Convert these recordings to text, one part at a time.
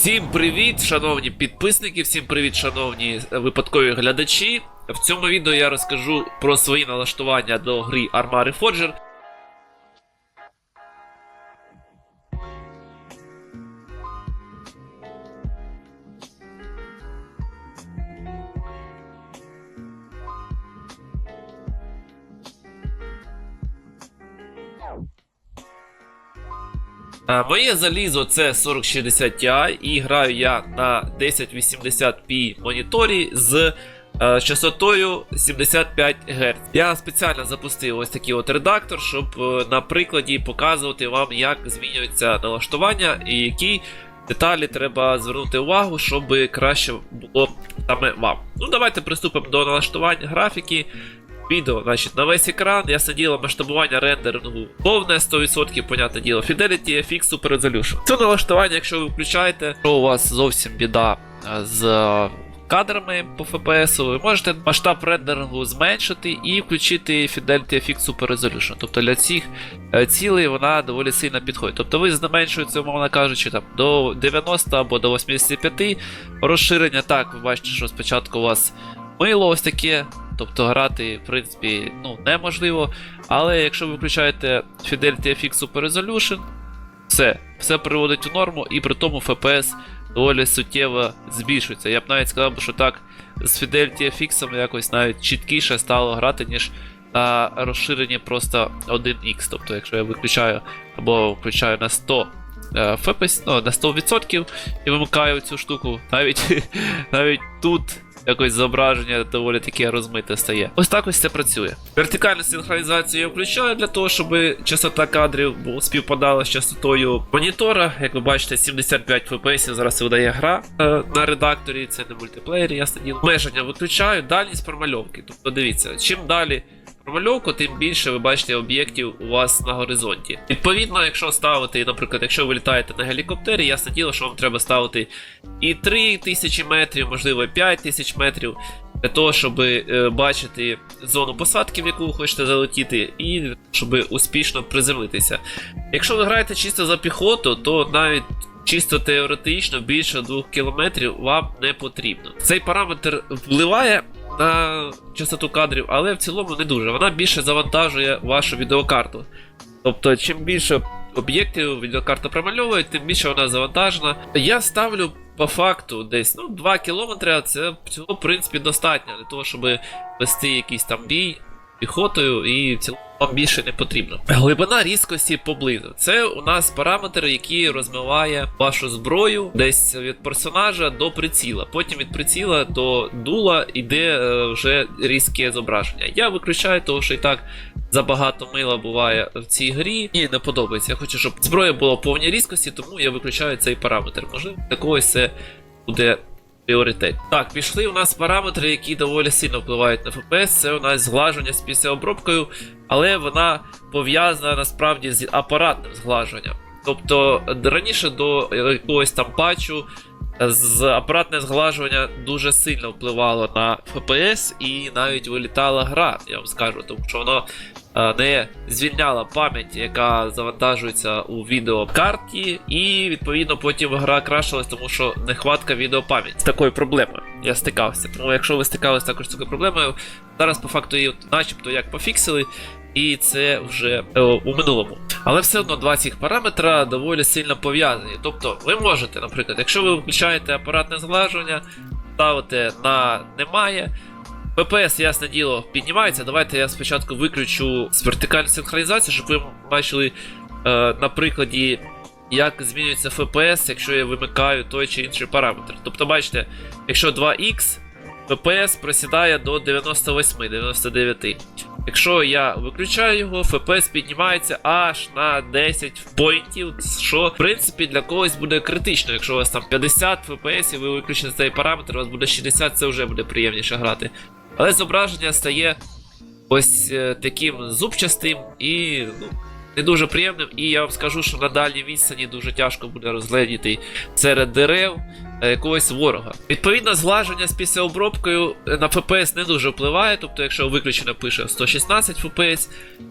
Всім привіт, шановні підписники, всім привіт, шановні е, випадкові глядачі. В цьому відео я розкажу про свої налаштування до гри Arma Reforger. Моє залізо це 4060 Ti і граю я на 1080p моніторі з е, частотою 75 Гц. Я спеціально запустив ось такий от редактор, щоб е, на прикладі показувати вам, як змінюється налаштування і які деталі треба звернути увагу, щоб краще було саме вам. Ну, давайте приступимо до налаштування графіки. Відео, значить, на весь екран, ясне діло, масштабування рендерингу повне 100%, понятне діло. Fidelity FX Super Resolution. Це налаштування, якщо ви включаєте, якщо у вас зовсім біда е, з е, кадрами по FPS, ви можете масштаб рендерингу зменшити і включити Fidelity FX Super Resolution. Тобто для цих е, цілей вона доволі сильно підходить. Тобто ви зменшуєте, умовно кажучи, там, до 90 або до 85 розширення. Так, ви бачите, що спочатку у вас мило ось таке. Тобто грати, в принципі, ну, неможливо. Але якщо ви включаєте Fidelity FX Super Resolution, все, все приводить у норму, і при тому FPS доволі суттєво збільшується. Я б навіть сказав, що так з Fidelity FX якось навіть чіткіше стало грати, ніж на розширенні просто 1X. Тобто, якщо я виключаю або включаю на 100 е, FPS, ну, на 100% і вимикаю цю штуку, навіть, навіть тут якось зображення доволі таке розмите стає. Ось так ось це працює. Вертикальну синхронізацію я включаю для того, щоб частота кадрів співпадала з частотою монітора. Як ви бачите, 75 FPS зараз видає гра е, на редакторі, це не мультиплеєр, ясно. Обмеження виключаю, дальність промальовки. Тобто дивіться, чим далі. Промальовку, тим більше ви бачите об'єктів у вас на горизонті. Відповідно, якщо ставити, наприклад, якщо ви літаєте на гелікоптері, ясне діло, що вам треба ставити і 3 тисячі метрів, можливо, і 5 тисяч метрів, для того, щоб е, бачити зону посадки, в яку ви хочете залетіти, і щоб успішно приземлитися. Якщо ви граєте чисто за піхоту, то навіть чисто теоретично більше 2 кілометрів вам не потрібно. Цей параметр впливає на частоту кадрів, але в цілому не дуже. Вона більше завантажує вашу відеокарту. Тобто, чим більше об'єктів відеокарта промальовує, тим більше вона завантажена. Я ставлю по факту десь ну, 2 кілометри, це цього, в принципі, достатньо для того, щоб вести якийсь там бій піхотою, і вам більше не потрібно. Глибина різкості поблизу. Це у нас параметр, який розмиває вашу зброю десь від персонажа до приціла. Потім від приціла до дула йде е, вже різке зображення. Я виключаю, того, що і так забагато мила буває в цій грі. Мені не подобається. Я хочу, щоб зброя була в повній різкості, тому я виключаю цей параметр. Можливо, для це буде пріоритет. Так, пішли у нас параметри, які доволі сильно впливають на FPS. Це у нас зглаження з післяобробкою, але вона пов'язана насправді з апаратним зглажуванням. Тобто раніше до якогось там патчу з апаратне зглажування дуже сильно впливало на FPS і навіть вилітала гра, я вам скажу, тому що воно е, не звільняла пам'ять, яка завантажується у відеокарті, і відповідно потім гра крашилась, тому що нехватка відеопам'яті з такою проблемою. Я стикався. Тому якщо ви стикалися також з такою проблемою, зараз по факту її начебто як пофіксили. І це вже е, у минулому. Але все одно два цих параметра доволі сильно пов'язані. Тобто, ви можете, наприклад, якщо ви включаєте апаратне зглажування, ставите на немає. ППС, ясне діло, піднімається. Давайте я спочатку виключу з вертикальну синхронізацію, щоб ви бачили е, на прикладі, як змінюється FPS, якщо я вимикаю той чи інший параметр. Тобто, бачите, якщо 2х, FPS просідає до 98-99. Якщо я виключаю його, FPS піднімається аж на 10 поінтів, що в принципі для когось буде критично. Якщо у вас там 50 FPS і ви виключите цей параметр, у вас буде 60, це вже буде приємніше грати. Але зображення стає ось е, таким зубчастим і ну, не дуже приємним. І я вам скажу, що на дальній відстані дуже тяжко буде розгледіти серед дерев е, якогось ворога. Відповідно, зглаження з післяобробкою е, на FPS не дуже впливає. Тобто, якщо виключено пише 116 FPS,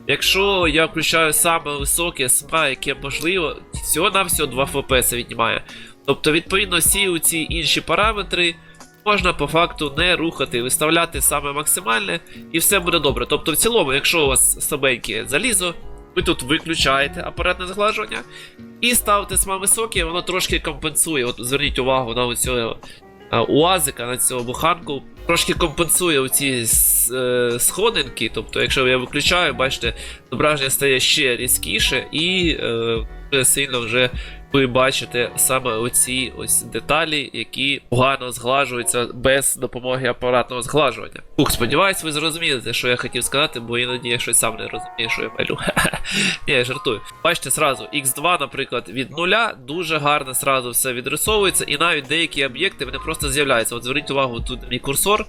якщо я включаю саме високе SMA, яке можливо, всього-навсього 2 FPS віднімає. Тобто, відповідно, всі ці інші параметри можна по факту не рухати, виставляти саме максимальне, і все буде добре. Тобто, в цілому, якщо у вас слабеньке залізо, ви тут виключаєте апаратне зглажування і ставите саме високе, воно трошки компенсує. От зверніть увагу на цього уазика, на цього буханку. Трошки компенсує оці е, сходинки. Тобто, якщо я виключаю, бачите, зображення стає ще різкіше і е, сильно вже ви бачите саме оці ось деталі, які погано зглажуються без допомоги апаратного зглажування. Ух, сподіваюсь, ви зрозумієте, що я хотів сказати, бо іноді я щось сам не розумію, що я малю. Ні, я жартую. Бачите, сразу X2, наприклад, від нуля дуже гарно сразу все відрисовується, і навіть деякі об'єкти вони просто з'являються. От зверніть увагу, тут мій курсор.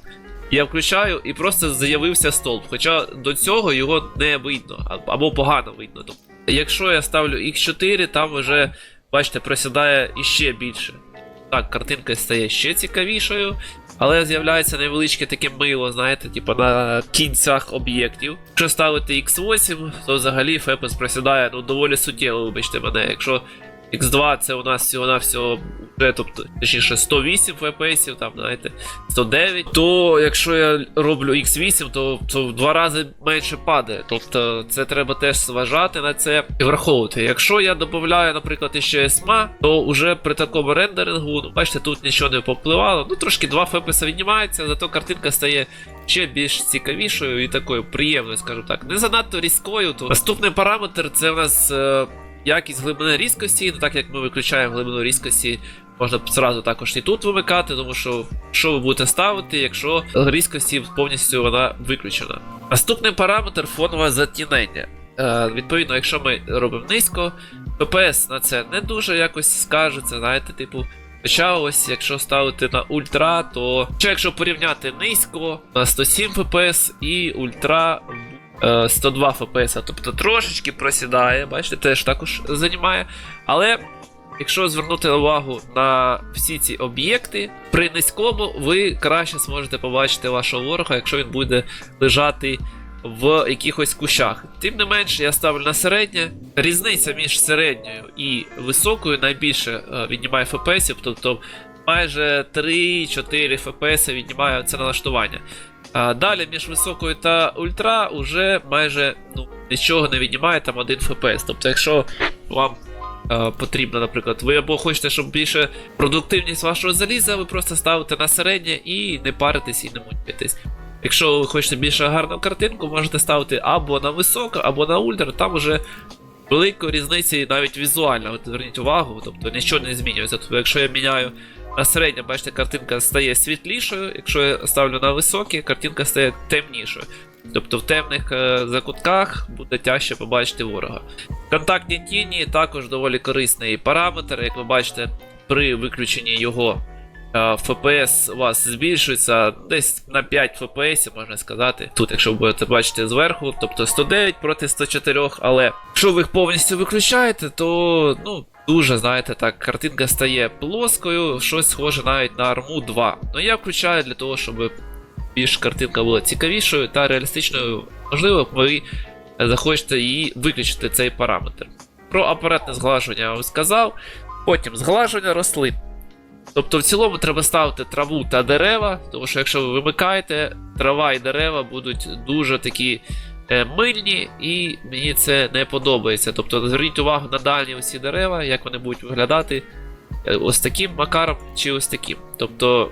Я включаю і просто з'явився столб. Хоча до цього його не видно, або погано видно. Тобто, якщо я ставлю X4, там вже, бачите, просідає іще більше. Так, картинка стає ще цікавішою, але з'являється невеличке таке мило, знаєте, типу на кінцях об'єктів. Якщо ставити X8, то взагалі фепес просідає ну, доволі суттєво, вибачте мене. Якщо X2 це у нас всього-навсього вже, тобто, точніше 108 FPS, там, знаєте, 109, то якщо я роблю X8, то, то в два рази менше падає. Тобто це треба теж зважати на це і враховувати. Якщо я додаю, наприклад, ще SMA, то вже при такому рендерингу, ну, бачите, тут нічого не попливало. Ну, трошки 2 FPS віднімається, зато картинка стає ще більш цікавішою і такою приємною, скажімо так. Не занадто різкою. То наступний параметр це у нас. Якість глибини різкості, ну так як ми виключаємо глибину різкості, можна зразу також і тут вимикати, тому що що ви будете ставити, якщо різкості повністю вона виключена. Наступний параметр фонове затінення. Е, відповідно, якщо ми робимо низько, FPS на це не дуже якось скажеться, знаєте, типу. Хоча ось, якщо ставити на ультра, то що якщо порівняти низько на 107 FPS і ультра е, 102 FPS, тобто трошечки просідає, бачите, теж також займає. Але якщо звернути увагу на всі ці об'єкти, при низькому ви краще зможете побачити вашого ворога, якщо він буде лежати в якихось кущах. Тим не менше, я ставлю на середнє. Різниця між середньою і високою найбільше е, віднімає FPS, тобто майже 3-4 FPS віднімає це налаштування. А далі між високою та ультра уже майже ну, нічого не віднімає там 1 FPS. Тобто, якщо вам е, потрібно, наприклад, ви або хочете, щоб більше продуктивність вашого заліза, ви просто ставите на середнє і не паритесь і не мучитесь. Якщо ви хочете більше гарну картинку, можете ставити або на високо, або на ультра, там уже великої різниці навіть візуально. От зверніть увагу, тобто нічого не змінюється. Тобто, якщо я міняю на бачите, картинка стає світлішою. Якщо я ставлю на високі, картинка стає темнішою. Тобто в темних е, закутках буде тяжче побачити ворога. Контактні тіні також доволі корисний параметр. Як ви бачите, при виключенні його е, FPS у вас збільшується десь на 5 FPS, можна сказати. Тут, якщо ви будете бачити зверху, тобто 109 проти 104, але якщо ви їх повністю виключаєте, то ну. Дуже, знаєте, так, картинка стає плоскою, щось схоже навіть на арму 2. Ну я включаю для того, щоб більш картинка була цікавішою та реалістичною. Можливо, ви захочете її виключити цей параметр. Про апаратне зглажування я вам сказав. Потім зглажування рослин. Тобто, в цілому треба ставити траву та дерева, тому що якщо ви вимикаєте, трава і дерева будуть дуже такі мильні, і мені це не подобається. Тобто зверніть увагу на дальні усі дерева, як вони будуть виглядати е, ось таким макаром чи ось таким. Тобто,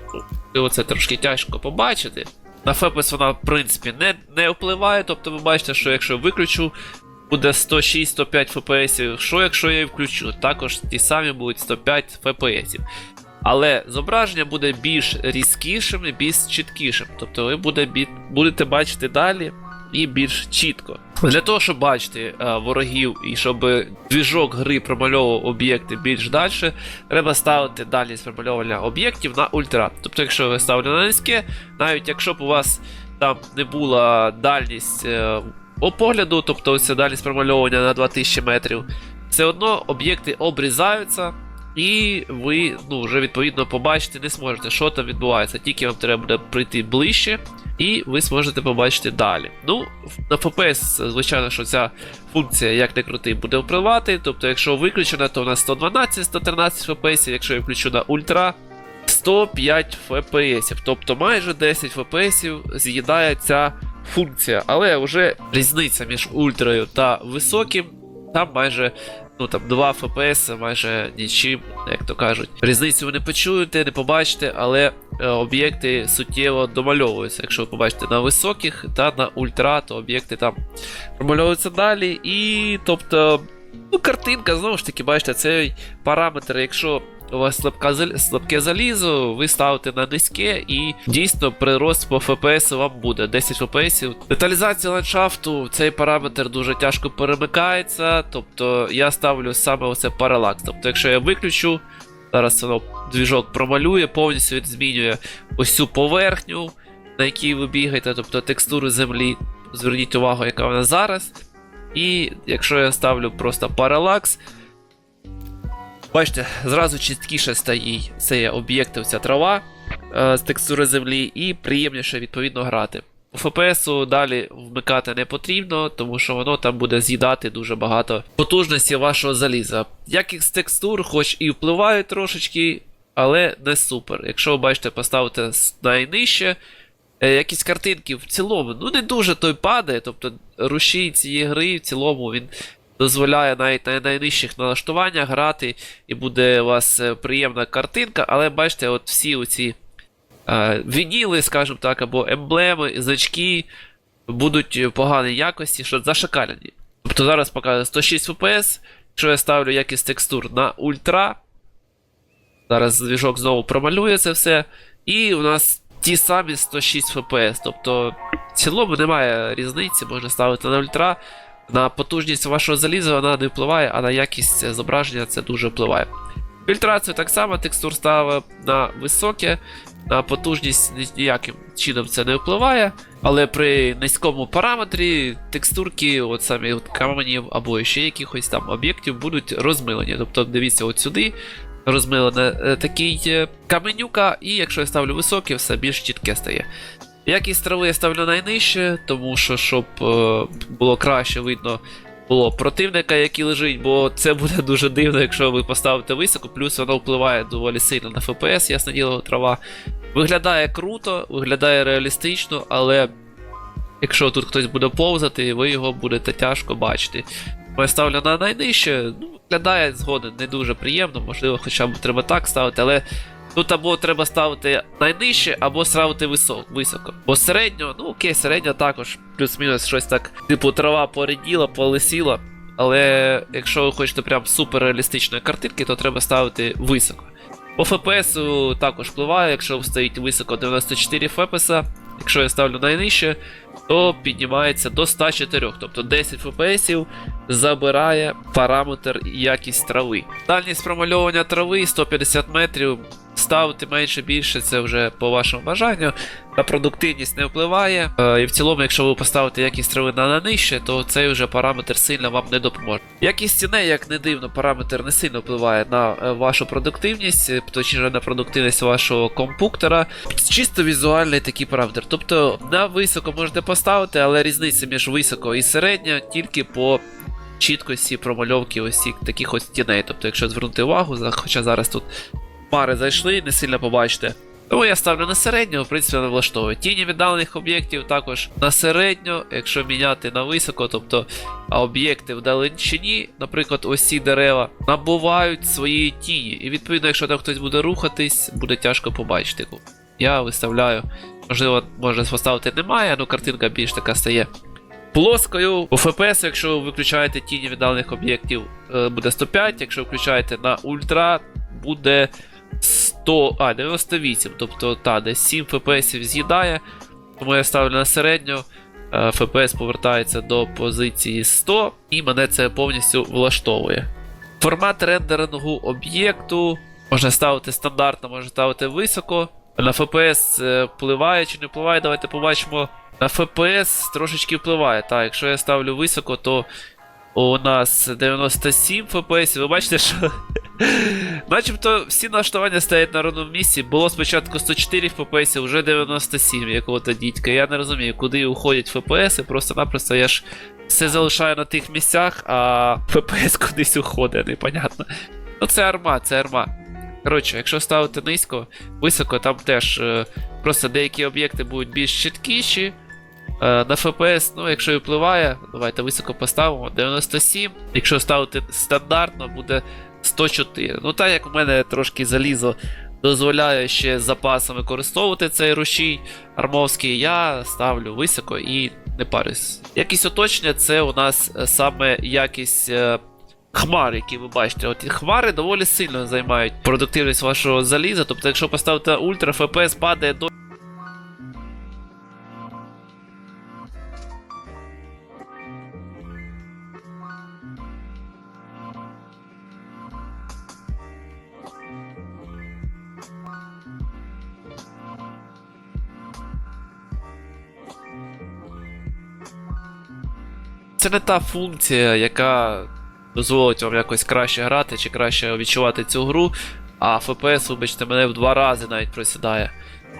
це трошки тяжко побачити. На фепес вона, в принципі, не, не впливає. Тобто, ви бачите, що якщо я виключу, буде 106-105 FPS. Що якщо я її включу? Також ті самі будуть 105 FPS. Але зображення буде більш різкішим і більш чіткішим. Тобто ви буде, будете бачити далі і більш чітко. Для того, щоб бачити е, ворогів і щоб двіжок гри промальовував об'єкти більш далі, треба ставити дальність промальовування об'єктів на ультра. Тобто, якщо ви ставите на низьке, навіть якщо б у вас там не була дальність е, погляду, тобто ось дальність промальовування на 2000 метрів, все одно об'єкти обрізаються. І ви ну, вже відповідно побачити не зможете, що там відбувається. Тільки вам треба буде прийти ближче, і ви зможете побачити далі. Ну, на FPS, звичайно, що ця функція, як не крути, буде впливати. Тобто, якщо виключена, то у нас 112-113 FPS, якщо я включу на ультра. 105 FPS, тобто майже 10 FPS з'їдає ця функція, але вже різниця між ультрою та високим, там майже ну там 2 FPS, майже нічим, як то кажуть. Різницю ви не почуєте, не побачите, але е, об'єкти суттєво домальовуються. Якщо ви побачите на високих та на ультра, то об'єкти там промальовуються далі. І тобто, ну, картинка, знову ж таки, бачите, цей параметр, якщо у вас слабка, слабке залізо, ви ставите на низьке і дійсно прирост по FPS вам буде 10 FPS. Деталізація ландшафту, цей параметр дуже тяжко перемикається. Тобто я ставлю саме оце паралакс. Тобто, якщо я виключу, зараз воно двіжок промалює, повністю він змінює ось цю поверхню, на якій ви бігаєте, тобто текстуру землі. Зверніть увагу, яка вона зараз. І якщо я ставлю просто паралакс, Бачите, зразу чіткіше стає цей об'єкт, ця трава е, з текстури землі, і приємніше відповідно грати. FPS далі вмикати не потрібно, тому що воно там буде з'їдати дуже багато потужності вашого заліза. Якість текстур, хоч і впливають трошечки, але не супер. Якщо ви бачите, поставити найнижче, е, якісь картинки в цілому, ну не дуже той падає, тобто рушій цієї гри в цілому він дозволяє навіть на найнижчих налаштуваннях грати, і буде у вас е, приємна картинка, але бачите, от всі оці е, вініли, скажімо так, або емблеми, значки будуть поганої якості, що зашакалені. Тобто зараз показує 106 FPS, якщо я ставлю якість текстур на ультра, зараз двіжок знову промалює це все, і у нас ті самі 106 FPS. Тобто в цілому немає різниці, можна ставити на ультра. На потужність вашого заліза вона не впливає, а на якість зображення це дуже впливає. Фільтрацію так само текстур ставив на високе, на потужність ніяким чином це не впливає, але при низькому параметрі текстурки, от самі от каменів або ще якихось там об'єктів будуть розмилені. Тобто дивіться от сюди. Розмилене е, такий е, каменюка, і якщо я ставлю високе, все більш чітке стає. Якість трави я ставлю найнижче, тому що щоб е, було краще видно було противника, який лежить, бо це буде дуже дивно, якщо ви поставите високо, плюс воно впливає доволі сильно на FPS, ясне діло, трава. Виглядає круто, виглядає реалістично, але якщо тут хтось буде повзати, ви його будете тяжко бачити. Бо я ставлю на найнижче, ну, виглядає згоден не дуже приємно, можливо, хоча б треба так ставити, але Тут або треба ставити найнижче, або ставити високо. Бо середньо, ну окей, середньо також плюс-мінус щось так, типу трава поріділа, полисіла. Але якщо ви хочете прям супер реалістичної картинки, то треба ставити високо. По FPS також впливає, якщо стоїть високо 94 FPS, якщо я ставлю найнижче, то піднімається до 104, тобто 10 FPS забирає параметр якість трави. Дальність промальовування трави 150 метрів. Ставити менше більше, це вже по вашому бажанню. На продуктивність не впливає. Е, і в цілому, якщо ви поставите якість трави на нижче, то цей вже параметр сильно вам не допоможе. Якість стіни, як не дивно, параметр не сильно впливає на е, вашу продуктивність, е, точніше на продуктивність вашого компуктора. Чисто візуальний такий параметр. Тобто на високо можете поставити, але різниця між високо і середньо тільки по чіткості промальовки ось таких ось тіней. Тобто, якщо звернути увагу, хоча зараз тут пари зайшли, не сильно побачите. Тому я ставлю на середню, в принципі, не влаштовує. Тіні віддалених об'єктів також на середню, якщо міняти на високо, тобто об'єкти в далечині, наприклад, ось ці дерева, набувають свої тіні. І відповідно, якщо там хтось буде рухатись, буде тяжко побачити. Я виставляю, можливо, можна поставити немає, ну картинка більш така стає плоскою. У FPS, якщо ви виключаєте тіні віддалених об'єктів, е, буде 105, якщо включаєте на ультра, буде 100, а, 98, тобто та, десь 7 FPS з'їдає. Тому я ставлю на середню. е, FPS повертається до позиції 100, і мене це повністю влаштовує. Формат рендерингу об'єкту можна ставити стандартно, можна ставити високо. На FPS е, впливає чи не впливає, давайте побачимо. На FPS трошечки впливає. Так, якщо я ставлю високо, то у нас 97 FPS. Ви бачите, що Начебто всі налаштування стоять на ровному місці. Було спочатку 104 FPS, вже 97 якого-то дідька. Я не розумію, куди уходять FPS, просто-напросто я ж все залишаю на тих місцях, а FPS кудись уходить, непонятно. Ну це арма, це арма. Коротше, якщо ставити низько, високо, там теж е, просто деякі об'єкти будуть більш чіткіші. Е, на FPS, ну, якщо і впливає, давайте високо поставимо 97. Якщо ставити стандартно, буде 104. Ну, так як у мене трошки залізо дозволяє ще запасом використовувати цей рушій армовський, я ставлю високо і не парюсь. Якість оточення це у нас е, саме якість. е, Хмари, які ви бачите, от хмари доволі сильно займають продуктивність вашого заліза. Тобто, якщо поставити ультра, FPS падає до Це не та функція, яка дозволить вам якось краще грати чи краще відчувати цю гру, а FPS, вибачте, мене в два рази навіть просідає.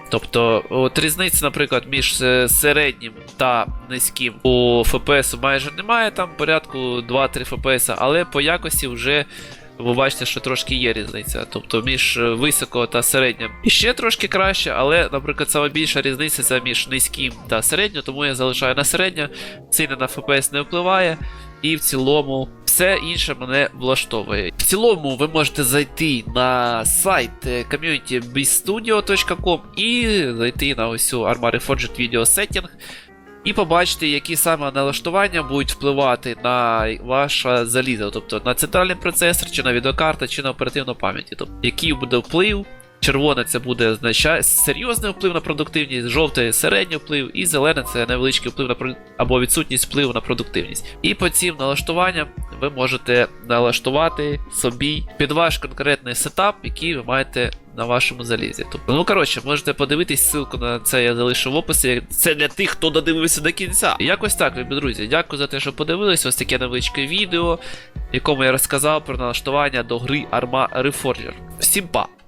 Тобто, от різниці, наприклад, між е, середнім та низьким у FPS майже немає, там порядку 2-3 FPS, але по якості вже ви бачите, що трошки є різниця. Тобто між е, високо та середнім і ще трошки краще, але, наприклад, саме більша різниця це між низьким та середньо, тому я залишаю на середньо, сильно на FPS не впливає. І в цілому все інше мене влаштовує. В цілому ви можете зайти на сайт е, і зайти на ось цю Arma Reforged Video Setting і побачити, які саме налаштування будуть впливати на ваше залізо, тобто на центральний процесор, чи на відеокарта, чи на оперативну пам'ять. Тобто, який буде вплив. Червоне це буде означає серйозний вплив на продуктивність, жовте середній вплив, і зелене це невеличкий вплив на про- або відсутність впливу на продуктивність. І по цим налаштуванням ви можете налаштувати собі під ваш конкретний сетап, який ви маєте на вашому залізі. Тобто, ну коротше, можете подивитись, ссылку на це я залишу в описі. Це для тих, хто додивився до кінця. Якось так, любі друзі. Дякую за те, що подивились. Ось таке невеличке відео, в якому я розказав про налаштування до гри Arma Reforger. Всім па!